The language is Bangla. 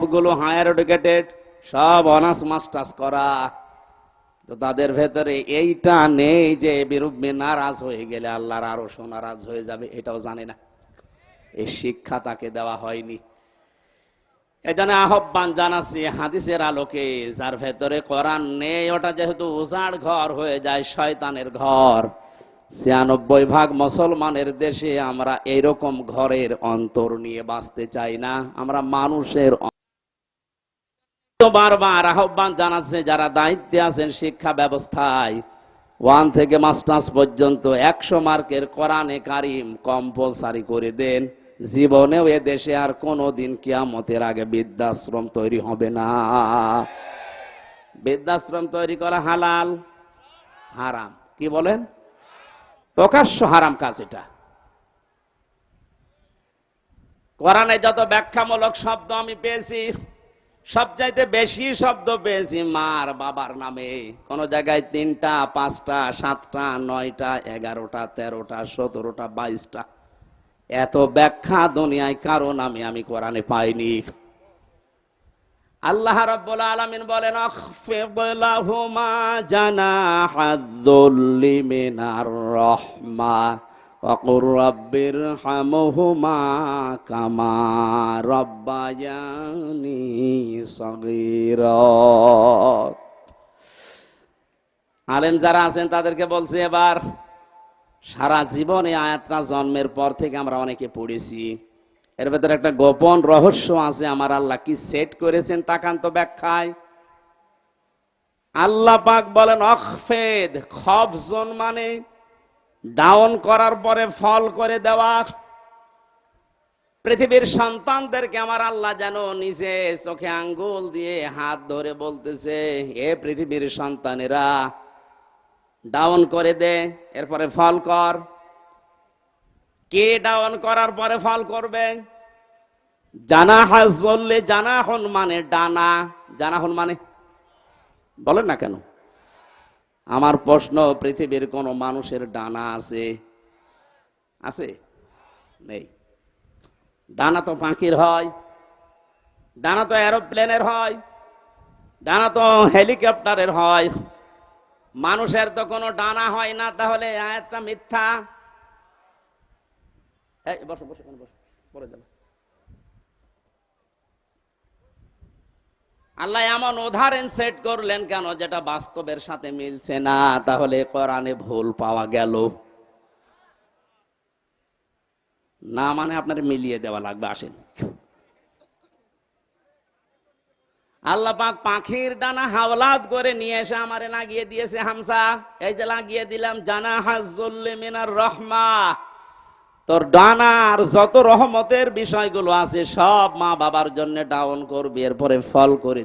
সবগুলো হায়ার এডুকেটেড, সব অনার্স, মাস্টার্স করা। তো তাদের ভেতরে এইটা নেই যে বিরুদ্ধে নারাজ হয়ে গেলে আল্লাহর আরও নারাজ হয়ে যাবে, এটাও জানে না। এই শিক্ষা তাকে দেওয়া হয়নি। এজন্য আহ্বান জানাচ্ছি হাদিসের আলোকে, যার ভেতরে কোরআন নেই, ওটা যেহেতু উজাড় ঘর হয়ে যায়, শয়তানের ঘর। ছিয়ানব্বই ভাগ মুসলমানের দেশে আমরা এইরকম ঘরের অন্তর নিয়ে বাঁচতে চাই না, আমরা মানুষের বারবার আহ্বান জানাচ্ছে যারা দায়িত্বে আছেন শিক্ষা ব্যবস্থায়। ওয়ান থেকে মাস্টার্স পর্যন্ত একশো মার্কের কোরআনে কারিম কম্পালসারি করে দেন। জীবনেও এ দেশে আর কোনো দিন কিয়ামতের আগে বৃদ্ধাশ্রম তৈরি হবে না। বৃদ্ধাশ্রম তৈরি করা হালাল? হারাম। কি বলেন? প্রকাশ্য হারাম কাজ এটা। কোরআনে যত ব্যাখ্যামূলক শব্দ আমি পেয়েছি সবচাইতে বেশি শব্দ পেয়েছি মার বাবার নামে। কোন জায়গায় তিনটা, পাঁচটা, সাতটা, নয়টা, এগারোটা, তেরোটা, সতেরোটা, বাইশটা। এত ব্যাখ্যা দুনিয়ায় কারও নামে আমি কোরআনে পাইনি। আল্লাহ রাব্বুল আলামিন বলেন, আখফিদ লাহুমা وقل رب ارحمهما كما ربياني صغيرا আলেম যারা আছেন তাদেরকে বলছি এবার সারা জীবনে আয়াতটা জন্মের পর থেকে আমরা অনেকে পড়েছি এর ভেতরে একটা গোপন রহস্য আছে আমার আল্লাহ কি সেট করেছেন তাকান্ত ব্যাখ্যায় আল্লাহ পাক বলেন অখফেদ খফজন মানে ডাউন করার পরে ফল করে দেওয়া। পৃথিবীর সন্তানদেরকে আমার আল্লাহ যেন নিজে চোখে আঙ্গুল দিয়ে হাত ধরে বলতেছে এ পৃথিবীর সন্তানেরা ডাউন করে দে, এরপরে ফল কর। কে ডাউন করার পরে ফল করবে? জানাহা চললে জানাহন মানে ডানা। জানাহন মানে বলেন না কেন? আমার প্রশ্ন, পৃথিবীর কোন মানুষের ডানা আছে? আছে? নেই। ডানা তো পাখির হয়, ডানা তো এরোপ্লেনের হয়, ডানা তো হেলিকপ্টারের হয়। মানুষের তো কোনো ডানা হয় না, তাহলে আয়াতটা মিথ্যা? বসো বসো বসো পরে যাবে। আল্লাহ এমন উদাহরণ সেট করলেন কেন যেটা বাস্তবের সাথে মিলছে না? তাহলে কোরআনে ভুল পাওয়া গেল। না মানে আপনার মিলিয়ে দেওয়া লাগবে, আসেন। আল্লাহ পাক পাখির ডানা হাওলাত করে নিয়ে এসে আমারে লাগিয়ে দিয়েছে, হামসা। এই যে লাগিয়ে দিলাম, জানা হাজল্লে মিনার রহমা। তোর ডানার যত রহমতের বিষয়গুলো আছে, সব মা বাবার জন্য ডাউন করবি, এরপরে ফল করে